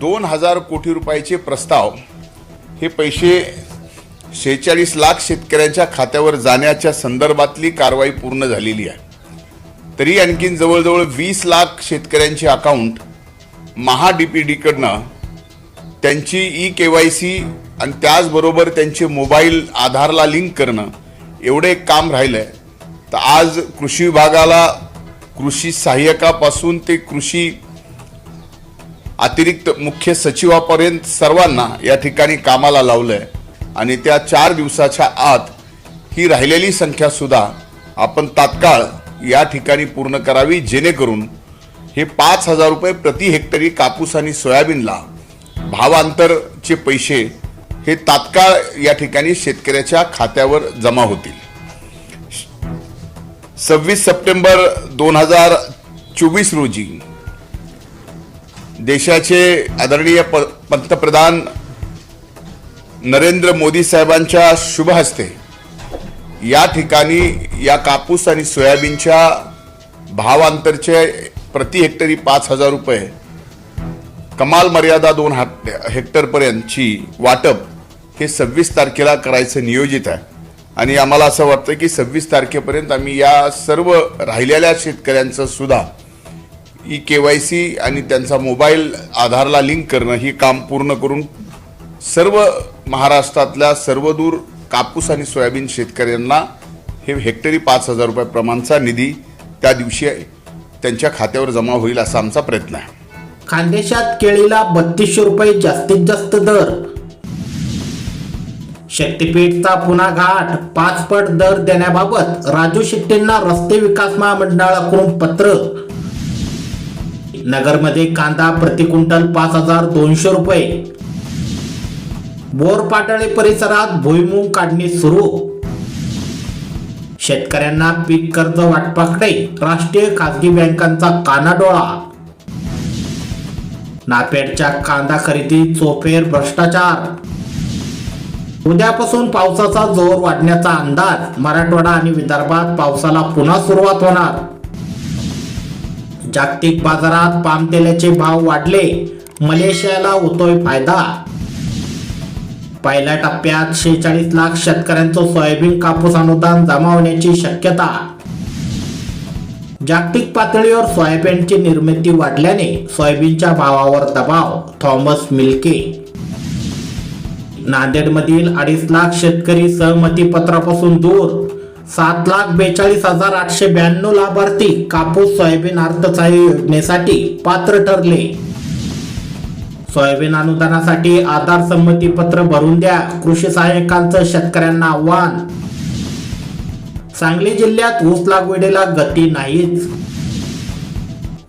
दोन हजार कोटी रुपयाचे प्रस्ताव हे पैसे शेहेचाळीस लाख शेतकऱ्यांच्या खात्यावर जाण्याच्या संदर्भातली कारवाई पूर्ण झालेली आहे. तरी आणखीन जवळजवळ वीस लाख शेतकऱ्यांचे अकाउंट महा डी पी डीकडनं त्यांची ई के वाय सी आणि त्याचबरोबर त्यांचे मोबाईल आधारला लिंक करणं एवढं एक काम राहिलं आहे तर आज कृषी विभागाला कृषी सहाय्यकापासून ते कृषी अतिरिक्त मुख्य सचिवापर्यंत सर्वांना या ठिकाणी कामाला लावलंय. आणि त्या चार दिवसाच्या आत ही राहिलेली संख्या सुद्धा आपण तात्काळ या ठिकाणी पूर्ण करावी जेणेकरून हे पाच हजार रुपये प्रति हेक्टरी कापूस आणि सोयाबीनला भावांतरचे पैसे हे तात्काळ या ठिकाणी शेतकऱ्याच्या खात्यावर जमा होतील. सव्वीस सप्टेंबर दोन हजार चोवीस रोजी देशाचे आदरणीय प पंतप्रधान नरेंद्र मोदी साहेबांच्या शुभ हस्ते या ठिकाणी या कापूस आणि सोयाबीनच्या भावांतरचे प्रति हेक्टरी पाच हजार रुपये कमाल मर्यादा दोन हाट हेक्टरपर्यंतची वाटप हे सव्वीस तारखेला करायचं नियोजित आहे. आणि आम्हाला असं वाटतं की सव्वीस तारखेपर्यंत आम्ही या सर्व राहिलेल्या शेतकऱ्यांचं सुद्धा ई के वाय सी आणि त्यांचा मोबाईल आधारला लिंक करणं ही काम पूर्ण करून सर्व महाराष्ट्रातल्या सर्वदूर कापूस आणि सोयाबीन शेतकऱ्यांना हे हेक्टरी पाच हजार रुपये प्रमाणचा निधी त्या दिवशी त्यांच्या खात्यावर जमा होईल असा आमचा प्रयत्न आहे. खानदेशात केळीला बत्तीसशे रुपये जास्तीत जास्त दर. शक्तीपीठचा पुन्हा घाट पाचपट दर देण्याबाबत राजू शेट्टींना रस्ते विकास महामंडळाकडून पत्र. नगरमध्ये कांदा प्रति क्विंटल पाच हजार दोनशे रुपये. बोरपाटळे परिसरात भुईमुग काढणी सुरू. शेतकऱ्यांना पीक कर्ज वाटपाकडे राष्ट्रीय खासगी बँकांचा कानाडोळा. नापेडच्या कांदा खरेदी चोफेर भ्रष्टाचार. उद्यापासून पावसाचा जोर वाढण्याचा अंदाज मराठवाडा आणि विदर्भात पावसाला पुन्हा सुरुवात होणार. जागतिक बाजारात पामतेलाचे भाव वाढले. मलेशियाला होतोय फायदा. पहिल्या टप्प्यात शेहेचाळीस लाख शेतकऱ्यांचं सोयाबीन कापूस अनुदान जमा होण्याची शक्यता. जागतिक पातळीवर सोयाबीनची निर्मिती वाढल्याने सोयाबीनच्या भावावर दबाव. थॉमस मिल्के. नांदेडमधील अडीच लाख शेतकरी सहमती पत्रापासून दूर. सात लाख बेचाळीस हजार आठशे ब्याण्णव लाभार्थी कापूस सोयाबीन अर्थसहाय्य योजनेसाठी पात्र ठरले. सोयाबीन अनुदानासाठी आधार संमती पत्र भरून द्या कृषी सहाय्यकांचं शेतकऱ्यांना आव्हान. सांगली जिल्ह्यात ऊस लागवडीला गती नाहीच.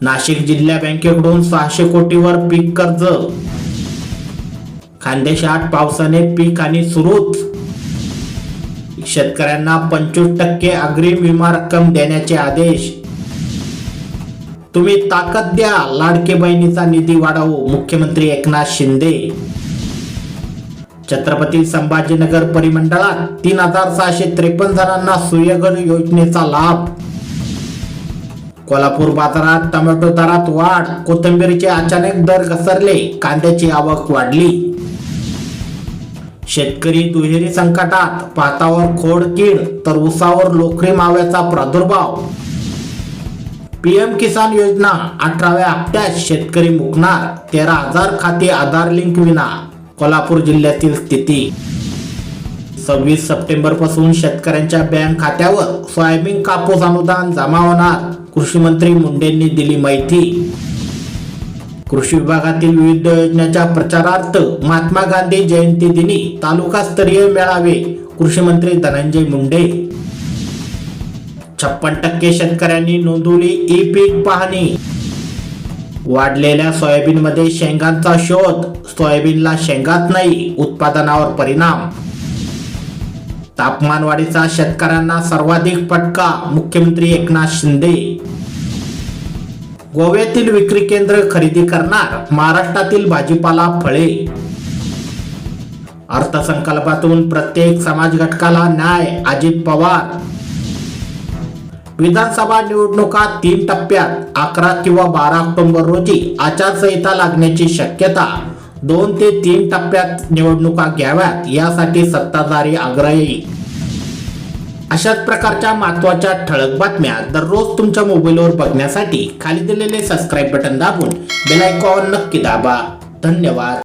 नाशिक जिल्हा बँकेकडून सहाशे कोटीवर पीक कर्ज. खानदेशात पावसाने पीक आणि सुरूच. शेतकऱ्यांना पंचवीस टक्के अग्रिम विमा रक्कम देण्याचे आदेश. तुम्ही ताकद द्या लाडके बहिणीचा निधी वाढवू मुख्यमंत्री एकनाथ शिंदे. छत्रपती संभाजीनगर परिमंडळात तीन हजार सहाशे त्रेपन्न जणांना सूर्यघर योजनेचा लाभ. कोल्हापूर बाजारात टोमॅटो दरात वाढ कोथिंबीरीचे अचानक दर घसरले कांद्याची आवक वाढली. शेतकरी दुहेरी संकटात भातावर खोडकीड तर उसावर लोखरी माव्याचा प्रादुर्भाव. पीएम किसान योजना अठराव्या हप्त्यात शेतकरी मुकणार तेरा हजार खाते आधार लिंक विना कोल्हापूर जिल्ह्यातील स्थिती. सव्वीस सप्टेंबरपासून शेतकऱ्यांच्या बँक खात्यावर सोयाबीन कापूस अनुदान जमा होणार कृषी मंत्री मुंडेंनी दिली माहिती. कृषी विभागातील विविध योजनांच्या प्रचारार्थ महात्मा गांधी जयंती दिनी तालुकास्तरीय मेळावे. कृषी मंत्री धनंजय मुंडे. छप्पन टक्के शेतकऱ्यांनी नोंदवली ई पीक पाहणी. वाढलेल्या सोयाबीनमध्ये शेंगांचा शोध. सोयाबीनला शेंगात नाही उत्पादनावर परिणाम. तापमानवाढीचा शेतकऱ्यांना सर्वाधिक फटका मुख्यमंत्री एकनाथ शिंदे. गोव्यातील विक्री केंद्र खरेदी करणार महाराष्ट्रातील भाजीपाला फळे. अर्थसंकल्पातून प्रत्येक समाज घटकाला न्याय अजित पवार. विधानसभा निवडणुका तीन टप्प्यात अकरा किंवा बारा ऑक्टोबर रोजी आचारसंहिता लागण्याची शक्यता दोन ते तीन टप्प्यात निवडणुका घ्याव्यात यासाठी सत्ताधारी आग्रही. अशाच प्रकारच्या महत्त्वाच्या ठळक बातम्या दररोज तुमच्या मोबाईलवर बघण्यासाठी खाली दिलेले सबस्क्राईब बटन दाबून बेल आयकॉन नक्की दाबा. धन्यवाद.